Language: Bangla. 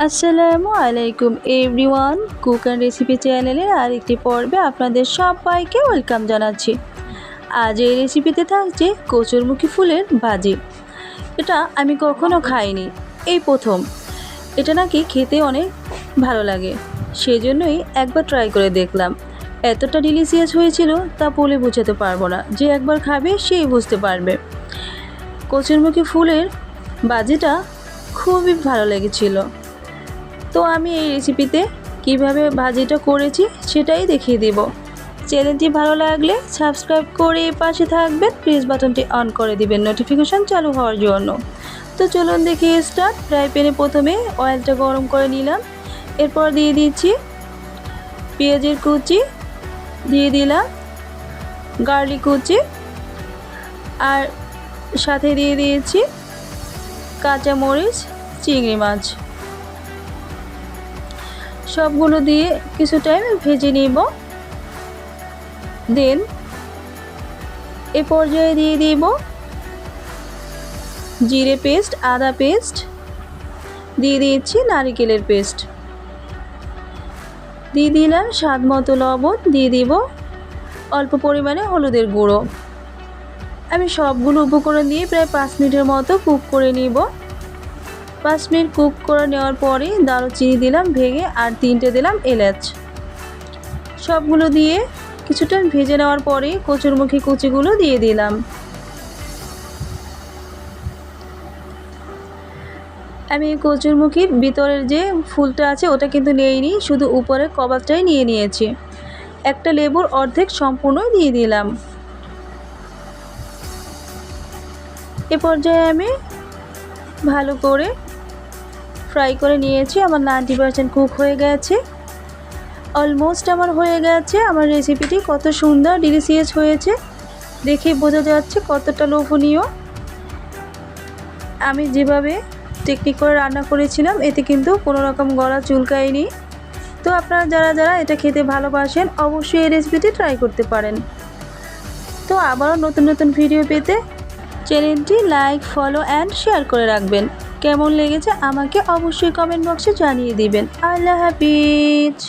আসসালামু আলাইকুম এভরিওয়ান, কুক অ্যান্ড রেসিপি চ্যানেলের আরেকটি পর্বে আপনাদের সবাইকে ওয়েলকাম জানাচ্ছি। আজ এই রেসিপিতে থাকছে কচুরমুখী ফুলের ভাজি। এটা আমি কখনো খাইনি, এই প্রথম। এটা নাকি খেতে অনেক ভালো লাগে সেই জন্যই একবার ট্রাই করে দেখলাম। এতটা ডিলিশিয়াস হয়েছিল তা বলে বোঝাতে পারব না, যে একবার খাবে সেই বুঝতে পারবে। কচুরমুখী ফুলের বাজিটা খুবই ভালো লেগেছিল। তো আমি এই রেসিপিতে কীভাবে ভাজিটা করেছি সেটাই দেখিয়ে দেব। চ্যানেলটি ভালো লাগলে সাবস্ক্রাইব করে পাশে থাকবেন। প্রেস বাটনটি অন করে দিবেন নোটিফিকেশান চালু হওয়ার জন্য। তো চলুন দেখি স্টার্ট ফ্রাই প্যানে প্রথমে অয়েলটা গরম করে নিলাম। এরপর দিয়ে দিচ্ছি পেঁয়াজের কুচি, দিয়ে দিলাম গার্লিক কুচি আর সাথে দিয়ে দিয়েছি কাঁচামরিচ, চিংড়ি মাছ। সবগুলো দিয়ে কিছু টাইম ভেজে নিব। দেন এ পর্যায়ে দিয়ে দিব জিরে পেস্ট আদা পেস্ট দিয়ে দিয়েছি নারিকেলের পেস্ট দিয়ে দিলাম স্বাদ মতো লবণ, দিয়ে দিব অল্প পরিমাণে হলুদের গুঁড়ো। আমি সবগুলো উপকরণ দিয়ে প্রায় পাঁচ মিনিটের মতো কুক করে নিব। পাঁচ মিনিট কুক করে নেওয়ার পরে দারুচিনি দিলাম, ভেঙে আর তিনটে দিলাম এলাচ। সবগুলো দিয়ে কিছুটা ভেজে নেওয়ার পরে কচুরমুখী কুচিগুলো দিয়ে দিলাম। আমি কচুরমুখীর ভিতরের যে ফুলটা আছে, ওটা কিন্তু নিইনি, শুধু উপরের কবাবটাই নিয়ে নিয়েছি। একটা লেবুর অর্ধেক সম্পূর্ণই দিয়ে দিলাম। এ পর্যায়ে আমি ভালো করে ফ্রাই করে নিয়েছি। আমার নাইনটি পারসেন্ট কুক হয়ে গেছে। অলমোস্ট আমার হয়ে গেছে। আমার রেসিপিটি কত সুন্দর ডিলিশিয়াস হয়েছে। দেখে বোঝা যাচ্ছে কতটা লোভনীয়। আমি যেভাবে টেকনিক করে রান্না করেছিলাম, এতে কিন্তু কোনো রকম গলা চুলকায়নি। তো আপনারা যারা যারা এটা খেতে ভালোবাসেন, অবশ্যই এই রেসিপিটি ট্রাই করতে পারেন। তো আবারও নতুন নতুন ভিডিও পেতে চ্যানেলটি লাইক ফলো অ্যান্ড শেয়ার করে রাখবেন। কেমন লেগেছে আমাকে অবশ্যই কমেন্ট বক্সে জানিয়ে দিবেন। আল্লাহ হাফিজ।